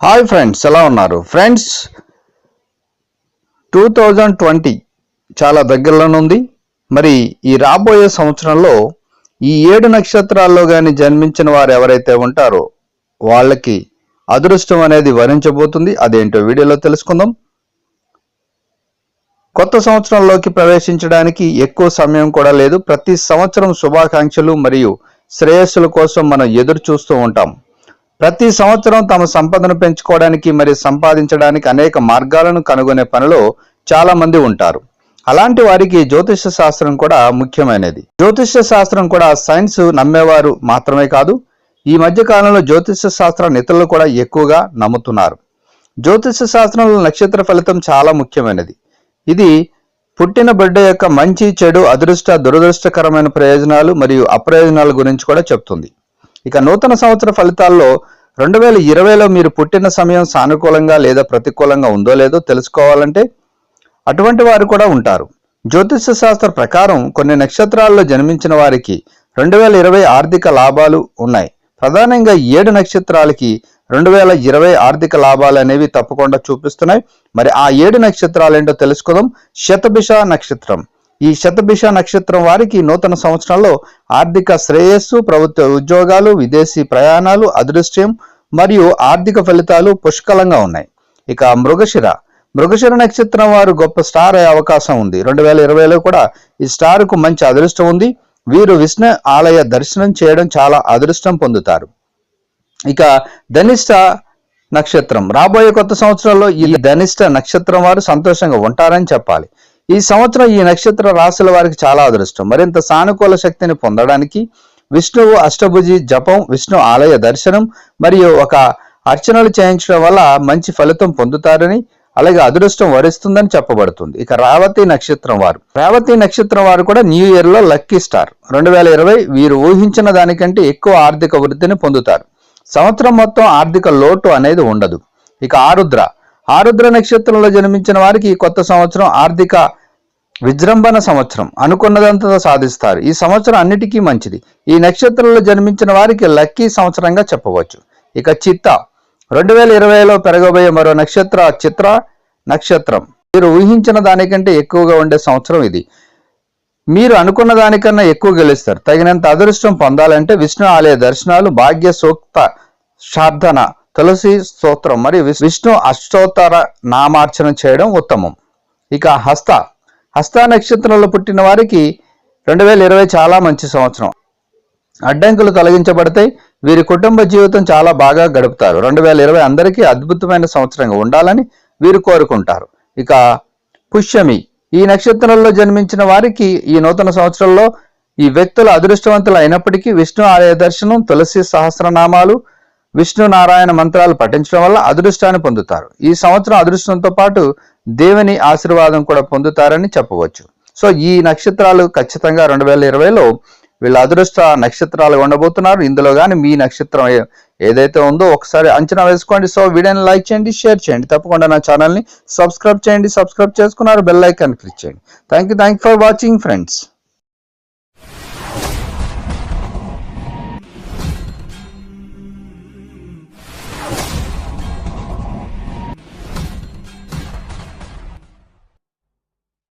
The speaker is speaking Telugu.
హాయ్ ఫ్రెండ్స్ ఎలా ఉన్నారు? ఫ్రెండ్స్ టూ థౌజండ్ ట్వంటీ చాలా దగ్గరలోనుంది మరి ఈ రాబోయే సంవత్సరంలో ఈ ఏడు నక్షత్రాల్లో కానీ జన్మించిన వారు ఎవరైతే ఉంటారో వాళ్ళకి అదృష్టం అనేది వరించబోతుంది. అదేంటో వీడియోలో తెలుసుకుందాం. కొత్త సంవత్సరంలోకి ప్రవేశించడానికి ఎక్కువ సమయం కూడా లేదు. ప్రతి సంవత్సరం శుభాకాంక్షలు మరియు శ్రేయస్సుల కోసం మనం ఎదురు చూస్తూ ఉంటాం. ప్రతి సంవత్సరం తమ సంపదను పెంచుకోవడానికి మరియు సంపాదించడానికి అనేక మార్గాలను కనుగొనే పనిలో చాలా మంది ఉంటారు. అలాంటి వారికి జ్యోతిష శాస్త్రం కూడా ముఖ్యమైనది. జ్యోతిష శాస్త్రం కూడా సైన్స్ నమ్మేవారు మాత్రమే కాదు. ఈ మధ్య కాలంలో జ్యోతిష శాస్త్రాన్ని ఇతరులు కూడా ఎక్కువగా నమ్ముతున్నారు. జ్యోతిష శాస్త్రంలో నక్షత్ర ఫలితం చాలా ముఖ్యమైనది. ఇది పుట్టిన బిడ్డ యొక్క మంచి చెడు అదృష్ట దురదృష్టకరమైన ప్రయోజనాలు మరియు అప్రయోజనాల గురించి కూడా చెప్తుంది. ఇక నూతన సంవత్సర ఫలితాల్లో రెండు వేల ఇరవైలో మీరు పుట్టిన సమయం సానుకూలంగా లేదా ప్రతికూలంగా ఉందో లేదో తెలుసుకోవాలంటే అటువంటి వారు కూడా ఉంటారు. జ్యోతిష శాస్త్ర ప్రకారం కొన్ని నక్షత్రాల్లో జన్మించిన వారికి రెండు వేల ఇరవై ఆర్థిక లాభాలు ఉన్నాయి. ప్రధానంగా ఏడు నక్షత్రాలకి రెండు వేల ఇరవై ఆర్థిక లాభాలు అనేవి తప్పకుండా చూపిస్తున్నాయి. మరి ఆ ఏడు నక్షత్రాలు ఏంటో తెలుసుకుందాం. శతభిష నక్షత్రం. ఈ శతభిష నక్షత్రం వారికి నూతన సంవత్సరంలో ఆర్థిక శ్రేయస్సు ప్రభుత్వ ఉద్యోగాలు విదేశీ ప్రయాణాలు అదృష్టం మరియు ఆర్థిక ఫలితాలు పుష్కలంగా ఉన్నాయి. ఇక మృగశిర. మృగశిర నక్షత్రం వారు గొప్ప స్టార్ అయ్యే అవకాశం ఉంది. రెండు వేల ఇరవైలో కూడా ఈ స్టార్కు మంచి అదృష్టం ఉంది. వీరు విష్ణు ఆలయ దర్శనం చేయడం చాలా అదృష్టం పొందుతారు. ఇక ధనిష్ట నక్షత్రం. రాబోయే కొత్త సంవత్సరంలో ఈ ధనిష్ట నక్షత్రం వారు సంతోషంగా ఉంటారని చెప్పాలి. ఈ సంవత్సరం ఈ నక్షత్ర రాశుల వారికి చాలా అదృష్టం. మరింత సానుకూల శక్తిని పొందడానికి విష్ణువు అష్టభుజి జపం విష్ణు ఆలయ దర్శనం మరియు ఒక అర్చనలు చేయించడం వల్ల మంచి ఫలితం పొందుతారని అలాగే అదృష్టం వరిస్తుందని చెప్పబడుతుంది. ఇక రావతి నక్షత్రం వారు. రావతి నక్షత్రం వారు కూడా న్యూ ఇయర్లో లక్కీ స్టార్. రెండు వేల ఇరవై వీరు ఊహించిన దానికంటే ఎక్కువ ఆర్థిక వృద్ధిని పొందుతారు. సంవత్సరం మొత్తం ఆర్థిక లోటు అనేది ఉండదు. ఇక ఆరుద్ర. ఆరుద్ర నక్షత్రంలో జన్మించిన వారికి ఈ కొత్త సంవత్సరం ఆర్థిక విజృంభణ సంవత్సరం అనుకున్నదంతా సాధిస్తారు. ఈ సంవత్సరం అన్నిటికీ మంచిది. ఈ నక్షత్రంలో జన్మించిన వారికి లక్కీ సంవత్సరంగా చెప్పవచ్చు. ఇక చిత్త. రెండు వేల ఇరవైలో పెరగబోయే మరో నక్షత్ర చిత్ర నక్షత్రం. మీరు ఊహించిన దానికంటే ఎక్కువగా ఉండే సంవత్సరం ఇది. మీరు అనుకున్న దానికన్నా ఎక్కువ గెలుస్తారు. తగినంత అదృష్టం పొందాలంటే విష్ణు ఆలయ దర్శనాలు భాగ్య సూక్త శార్థన తులసి స్తోత్రం మరియు విష్ణు అష్టోత్తర నామార్చన చేయడం ఉత్తమం. ఇక హస్త హస్త నక్షత్రంలో పుట్టిన వారికి రెండు వేల ఇరవై చాలా మంచి సంవత్సరం. అడ్డంకులు తొలగించబడతాయి. వీరి కుటుంబ జీవితం చాలా బాగా గడుపుతారు. రెండు వేల ఇరవై అందరికీ అద్భుతమైన సంవత్సరంగా ఉండాలని వీరు కోరుకుంటారు. ఇక పుష్యమి ఈ నక్షత్రంలో జన్మించిన వారికి ఈ నూతన సంవత్సరంలో ఈ వ్యక్తులు అదృష్టవంతులు అయినప్పటికీ విష్ణు ఆలయ దర్శనం తులసి సహస్రనామాలు విష్ణు నారాయణ మంత్రాలు పఠించడం వల్ల అదృష్టాన్ని పొందుతారు. ఈ సంవత్సరం అదృష్టంతో పాటు దేవుని ఆశీర్వాదం కూడా పొందుతారని చెప్పవచ్చు. సో ఈ నక్షత్రాలు ఖచ్చితంగా రెండు వేల ఇరవైలో వీళ్ళ అదృష్ట నక్షత్రాలు ఉండబోతున్నారు. ఇందులో కానీ మీ నక్షత్రం ఏదైతే ఉందో ఒకసారి అంచనా వేసుకోండి. సో వీడియోని లైక్ చేయండి షేర్ చేయండి. తప్పకుండా నా ఛానల్ని సబ్స్క్రైబ్ చేయండి. సబ్స్క్రైబ్ చేసుకున్నారు బెల్ ఐకాన్ క్లిక్ చేయండి. Thank you thank for watching friends.